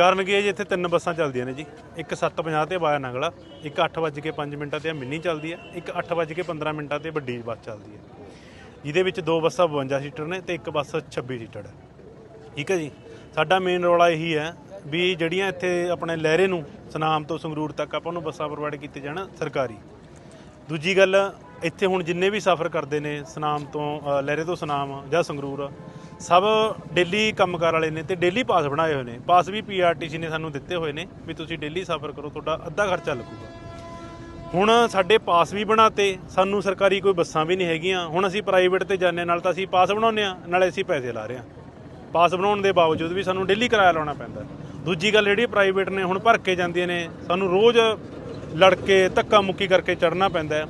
ਕਾਰਨ ਕੀ ਹੈ ਜੀ? ਇੱਥੇ ਤਿੰਨ ਬੱਸਾਂ ਚੱਲਦੀਆਂ ਨੇ ਜੀ। ਇੱਕ 7:50 ਤੇ ਵਾਇਆ ਨਗਲਾ, ਇੱਕ 8:05 ਮਿੰਟਾਂ ਤੇ ਮਿੰਨੀ ਚੱਲਦੀ ਹੈ ਇੱਕ 8:15 ਮਿੰਟਾਂ ਤੇ ਵੱਡੀ ਬੱਸ ਚੱਲਦੀ ਹੈ ਜਿਹਦੇ ਵਿੱਚ ਦੋ ਬੱਸਾਂ 52 ਸੀਟਰ ਨੇ ਤੇ ਇੱਕ ਬੱਸ 26 ਸੀਟਰ ਹੈ ਠੀਕ ਹੈ ਜੀ? ਸਾਡਾ ਮੇਨ ਰੌਲਾ ਇਹੀ ਹੈ ਵੀ ਜਿਹੜੀਆਂ ਇੱਥੇ ਆਪਣੇ ਲਹਿਰੇ ਨੂੰ, ਸਨਾਮ ਤੋਂ ਸੰਗਰੂਰ ਤੱਕ ਆਪਾਂ ਨੂੰ ਬੱਸਾਂ ਪ੍ਰੋਵਾਈਡ ਕੀਤੇ ਜਾਣ ਸਰਕਾਰੀ। ਦੂਜੀ ਗੱਲ, ਇੱਥੇ ਹੁਣ ਜਿੰਨੇ ਵੀ ਸਫ਼ਰ ਕਰਦੇ ਨੇ ਸਨਾਮ ਤੋਂ ਲਹਿਰੇ ਤੋਂ ਸਨਾਮ ਜਾਂ ਸੰਗਰੂਰ ਸਭ ਡੇਲੀ ਕੰਮਕਾਰ ਵਾਲੇ ਨੇ ਤੇ ਡੇਲੀ ਪਾਸ ਬਣਾਏ ਹੋਏ ਨੇ। ਪਾਸ ਵੀ ਪੀਆਰਟੀਸੀ ਨੇ ਸਾਨੂੰ ਦਿੱਤੇ ਹੋਏ ਨੇ ਵੀ ਤੁਸੀਂ ਡੇਲੀ ਸਫ਼ਰ ਕਰੋ, ਤੁਹਾਡਾ ਅੱਧਾ ਖਰਚਾ ਲੱਗੂਗਾ। ਹੁਣ ਸਾਡੇ ਪਾਸ ਵੀ ਬਣਾਤੇ, ਸਾਨੂੰ ਸਰਕਾਰੀ ਕੋਈ ਬੱਸਾਂ ਵੀ ਨਹੀਂ ਹੈਗੀਆਂ। ਹੁਣ ਅਸੀਂ ਪ੍ਰਾਈਵੇਟ ਤੇ ਜਾਂਦੇ ਨਾਲ ਤਾਂ ਅਸੀਂ ਪਾਸ ਬਣਾਉਂਦੇ ਆ ਨਾਲੇ ਅਸੀਂ ਪੈਸੇ ਲਾ ਰਹੇ ਆ ਪਾਸ ਬਣਾਉਣ ਦੇ ਬਾਵਜੂਦ ਵੀ ਸਾਨੂੰ ਡੇਲੀ ਕਿਰਾਇਆ ਲਾਉਣਾ ਪੈਂਦਾ। ਦੂਜੀ ਗੱਲ ਜਿਹੜੀ ਪ੍ਰਾਈਵੇਟ ਨੇ, ਹੁਣ ਭਰ ਕੇ ਜਾਂਦੀਆਂ ਨੇ, ਸਾਨੂੰ ਰੋਜ਼ ਲੜ ਕੇ ਧੱਕਾ ਮੁੱਕੀ ਕਰਕੇ ਚੜਨਾ ਪੈਂਦਾ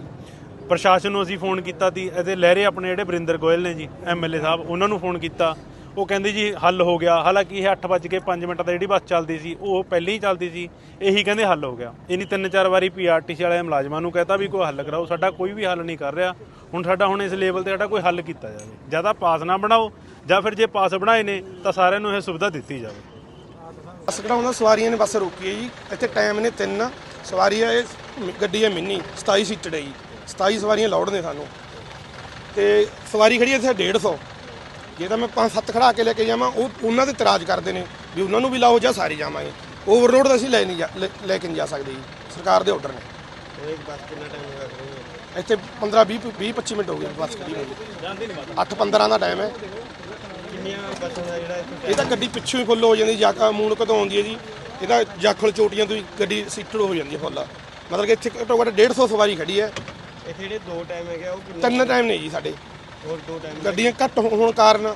ਪ੍ਰਸ਼ਾਸਨ ਨੂੰ ਅਸੀਂ ਫੋਨ ਕੀਤਾ ਸੀ ਇਹਦੇ ਲਹਿਰੇ ਆਪਣੇ ਜਿਹੜੇ ਬਰਿੰਦਰ ਗੋਇਲ ਨੇ ਜੀ ਐਮਐਲਏ ਸਾਹਿਬ, ਉਹਨਾਂ ਨੂੰ ਫੋਨ ਕੀਤਾ। ਉਹ ਕਹਿੰਦੇ ਜੀ, ਹੱਲ ਹੋ ਗਿਆ। ਹਾਲਾਂਕਿ ਇਹ 8:05 ਮਿੰਟ ਦਾ ਜਿਹੜੀ ਬੱਸ ਚੱਲਦੀ ਸੀ, ਉਹ ਪਹਿਲਾਂ ਹੀ ਚੱਲਦੀ ਸੀ। ਇਹੀ ਕਹਿੰਦੇ ਹੱਲ ਹੋ ਗਿਆ। ਇਹਨੀ ਤਿੰਨ ਚਾਰ ਵਾਰੀ ਪੀਆਰਟੀਸੀ ਵਾਲੇ ਮੁਲਾਜ਼ਮਾਂ ਨੂੰ ਕਹਤਾ ਵੀ ਕੋਈ ਹੱਲ ਕਰਾਓ, ਸਾਡਾ ਕੋਈ ਵੀ ਹੱਲ ਨਹੀਂ ਕਰ ਰਿਹਾ। ਹੁਣ ਸਾਡਾ ਹੁਣ ਇਸ ਲੈਵਲ ਤੇ ਸਾਡਾ ਕੋਈ ਹੱਲ ਕੀਤਾ ਜਾਵੇ। ਜਾਂ ਤਾਂ ਪਾਸ ਨਾ ਬਣਾਓ, ਜਾਂ ਫਿਰ ਜੇ ਪਾਸ ਬਣਾਏ ਨੇ, ਤਾਂ ਸਾਰਿਆਂ ਨੂੰ ਇਹ ਸੁਵਿਧਾ ਦਿੱਤੀ ਜਾਵੇ। ਬੱਸ ਕਢਾਉਂਦਾ ਸਵਾਰੀਆਂ ਨੇ ਬੱਸ ਰੋਕੀ ਹੈ ਜੀ। ਇੱਥੇ ਟਾਈਮ ਨੇ ਤਿੰਨ। ਸਵਾਰੀ ਹੈ ਇਹ ਗੱਡੀ ਹੈ ਮਿੰਨੀ 27 ਸੀਟਡ ਹੈ ਜੀ 27 ਸਵਾਰੀਆਂ ਲੋਡ ਨੇ ਸਾਨੂੰ। ਤੇ ਸਵਾਰੀ ਖੜੀ ਹੈ ਇੱਥੇ 150 ਜੇ ਤਾਂ ਮੈਂ 5-7 ਖੜਾ ਕੇ ਲੈ ਕੇ ਜਾਵਾਂ ਉਹ ਉਹਨਾਂ ਤੇ ਇਤਰਾਜ਼ ਕਰਦੇ ਨੇ ਵੀ ਉਹਨਾਂ ਨੂੰ ਵੀ ਲਾਓ ਜਾਂ ਸਾਰੇ ਜਾਵਾਂਗੇ। ਓਵਰਲੋਡ ਤਾਂ ਅਸੀਂ ਲੈ ਨਹੀਂ ਜਾ ਲੈ- ਕੇ ਨਹੀਂ ਜਾ ਸਕਦੇ ਜੀ। ਸਰਕਾਰ ਦੇ ਆਰਡਰ ਨੇ। ਇੱਕ ਬੱਸ ਕਿੰਨਾ ਟਾਈਮ ਲੱਗ ਰਹੀ ਹੈ ਇੱਥੇ 15 20 20 25 ਮਿੰਟ ਹੋ ਗਏ ਬੱਸ ਖੜੀ ਨੂੰ 8 15 ਦਾ ਟਾਈਮ ਹੈ। ਕਿੰਨੀਆਂ ਬੱਸਾਂ ਦਾ ਜਿਹੜਾ ਇੱਥੇ ਇਹ ਤਾਂ ਗੱਡੀ ਪਿੱਛੋਂ ਹੀ ਫੁੱਲ ਹੋ ਜਾਂਦੀ ਜਾਕਾ ਮੂਨ ਕਦੋਂ ਆਉਂਦੀ ਹੈ ਜੀ। ਇਹਦਾ ਜਾਖਲ ਚੋਟੀਆਂ ਤੋਂ ਹੀ ਗੱਡੀ ਸੀਟਡ ਹੋ ਜਾਂਦੀ ਹੈ ਫੁੱਲ ਮਤਲਬ ਕਿ ਇੱਥੇ ਘੱਟੋ ਘੱਟ 150 ਸਵਾਰੀ ਖੜੀ ਹੈ। ਇੱਥੇ ਜਿਹੜੇ ਦੋ ਟਾਈਮ ਹੈਗੇ ਆ, ਉਹ ਕਿੰਨੇ ਤਿੰਨ ਟਾਈਮ ਨੇ? ਜੀ ਸਾਡੇ। ਹੋਰ ਦੋ ਟਾਈਮ ਗੱਡੀਆਂ ਘੱਟ ਹੋਣ ਕਾਰਨ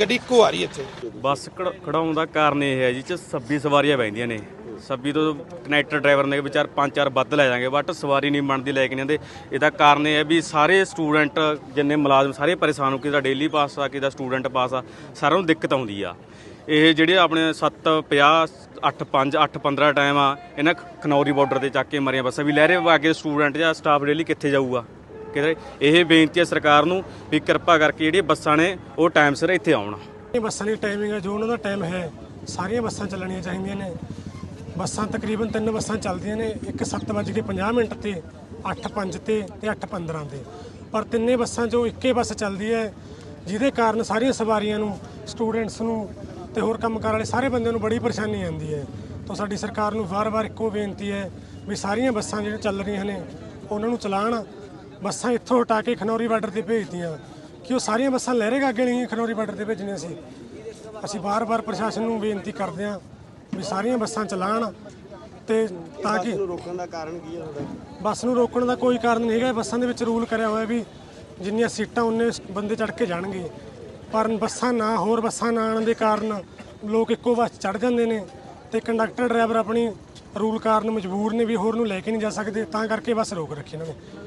ਗੱਡੀ ਇੱਕੋ ਆ ਰਹੀ ਇੱਥੇ। ਬੱਸ ਖੜ- ਖੜਾਉਣ ਦਾ ਕਾਰਨ ਇਹ ਹੈ ਜੀ ਚ 26 ਸਵਾਰੀਆਂ ਬੈਂਦੀਆਂ ਨੇ। 26 ਤੋਂ ਕਨੈਕਟਰ ਡਰਾਈਵਰ ਨੇ ਵਿਚਾਰ ਪੰਜ ਚਾਰ ਵੱਧ ਲੈ ਜਾਣਗੇ ਬਟ ਸਵਾਰੀ ਨਹੀਂ ਬਣਦੀ ਲੈ ਕੇ ਨਹੀਂ ਆਉਂਦੇ। ਇਹਦਾ ਕਾਰਨ ਇਹ ਹੈ ਵੀ ਸਾਰੇ ਸਟੂਡੈਂਟ ਜਿੰਨੇ ਮੁਲਾਜ਼ਮ ਸਾਰੇ ਪਰੇਸ਼ਾਨ ਹੋ ਕੇ ਦਾ ਡੇਲੀ ਪਾਸ ਆ ਕਿਦਾ ਸਟੂਡੈਂਟ ਪਾਸ ਆ ਸਾਰਿਆਂ ਨੂੰ ਦਿੱਕਤ ਆਉਂਦੀ ਆ। ਇਹ ਜਿਹੜੇ ਆਪਣੇ 750 85 815 ਟਾਈਮ ਆ, ਇਹਨਾਂ ਖਨੌਰੀ ਬਾਰਡਰ ਤੇ ਚੱਕ ਕੇ ਮਰੀਆਂ ਬੱਸਾਂ। ਵੀ ਲਹਿਰੇ ਕੇ ਸਟੂਡੈਂਟ ਜਾਂ ਸਟਾਫ ਡੇਲੀ ਕਿੱਥੇ ਜਾਊਗਾ? ਕਿਤੇ ਇਹ ਬੇਨਤੀ ਹੈ ਸਰਕਾਰ ਨੂੰ ਵੀ ਕਿਰਪਾ ਕਰਕੇ ਜਿਹੜੀਆਂ ਬੱਸਾਂ ਨੇ, ਉਹ ਟਾਈਮ ਸਿਰ ਇੱਥੇ ਆਉਣ। ਇਹ ਬੱਸਾਂ ਦੀ ਟਾਈਮਿੰਗ ਹੈ ਜੋ ਉਹਨਾਂ ਦਾ ਟਾਈਮ ਹੈ, ਸਾਰੀਆਂ ਬੱਸਾਂ ਚੱਲਣੀਆਂ ਚਾਹੀਦੀਆਂ ਨੇ। ਬੱਸਾਂ ਤਕਰੀਬਨ ਤਿੰਨ ਬੱਸਾਂ ਚੱਲਦੀਆਂ ਨੇ, ਇੱਕ 7:50 ਮਿੰਟ ਤੇ 8:05 ਤੇ ਤੇ 8:15 ਤੇ। ਪਰ ਤਿੰਨੇ ਬੱਸਾਂ ਜੋ ਇੱਕੇ ਬੱਸ ਚੱਲਦੀ ਹੈ, ਜਿਹਦੇ ਕਾਰਨ ਸਾਰੀਆਂ ਸਵਾਰੀਆਂ ਨੂੰ ਸਟੂਡੈਂਟਸ ਨੂੰ ਤੇ ਹੋਰ ਕੰਮਕਾਰ ਵਾਲੇ ਸਾਰੇ ਬੰਦਿਆਂ ਨੂੰ ਬੜੀ ਪਰੇਸ਼ਾਨੀ ਆਉਂਦੀ ਹੈ। ਤਾਂ ਸਾਡੀ ਸਰਕਾਰ ਨੂੰ ਵਾਰ-ਵਾਰ ਇੱਕੋ ਬੇਨਤੀ ਹੈ ਵੀ ਸਾਰੀਆਂ ਬੱਸਾਂ ਜਿਹੜੀਆਂ ਚੱਲ ਰਹੀਆਂ ਨੇ ਉਹਨਾਂ ਨੂੰ ਚਲਾਉਣ। ਬੱਸਾਂ ਇੱਥੋਂ ਹਟਾ ਕੇ ਖਨੌਰੀ ਬਾਰਡਰ ਤੇ ਭੇਜਦੀਆਂ ਕਿ ਉਹ ਸਾਰੀਆਂ ਬੱਸਾਂ ਲਹਿਰੇ ਅੱਗੇ ਨਹੀਂ ਖਨੌਰੀ ਬਾਰਡਰ ਤੇ ਭੇਜਣੀਆਂ ਸੀ। ਅਸੀਂ ਵਾਰ-ਵਾਰ ਪ੍ਰਸ਼ਾਸਨ ਨੂੰ ਬੇਨਤੀ ਕਰਦੇ ਹਾਂ ਵੀ ਸਾਰੀਆਂ ਬੱਸਾਂ ਚਲਾਉਣ ਤੇ ਤਾਂ ਕਿ ਨੂੰ ਰੋਕਣ ਦਾ ਕਾਰਨ ਕੀ ਹੈ ਤੁਹਾਡਾ? ਬੱਸ ਨੂੰ ਰੋਕਣ ਦਾ ਕੋਈ ਕਾਰਨ ਨਹੀਂ ਹੈਗਾ। ਬੱਸਾਂ ਦੇ ਵਿੱਚ ਰੂਲ ਕਰਿਆ ਹੋਇਆ ਵੀ ਜਿੰਨੀਆਂ ਸੀਟਾਂ ਉਹਨੇ ਬੰਦੇ ਚੜ ਕੇ ਜਾਣਗੇ। ਪਰ ਬੱਸਾਂ ਨਾ, ਹੋਰ ਬੱਸਾਂ ਨਾ ਆਉਣ ਦੇ ਕਾਰਨ ਲੋਕ ਇੱਕੋ ਬੱਸ ਚੜ ਜਾਂਦੇ ਨੇ ਤੇ ਕੰਡਕਟਰ ਡਰਾਈਵਰ ਆਪਣੀ ਰੂਲ ਕਾਰਨ ਮਜਬੂਰ ਨੇ ਵੀ ਹੋਰ ਨੂੰ ਲੈ ਕੇ ਨਹੀਂ ਜਾ ਸਕਦੇ, ਤਾਂ ਕਰਕੇ ਬੱਸ ਰੋਕ ਰੱਖੀ ਇਹਨਾਂ ਨੇ।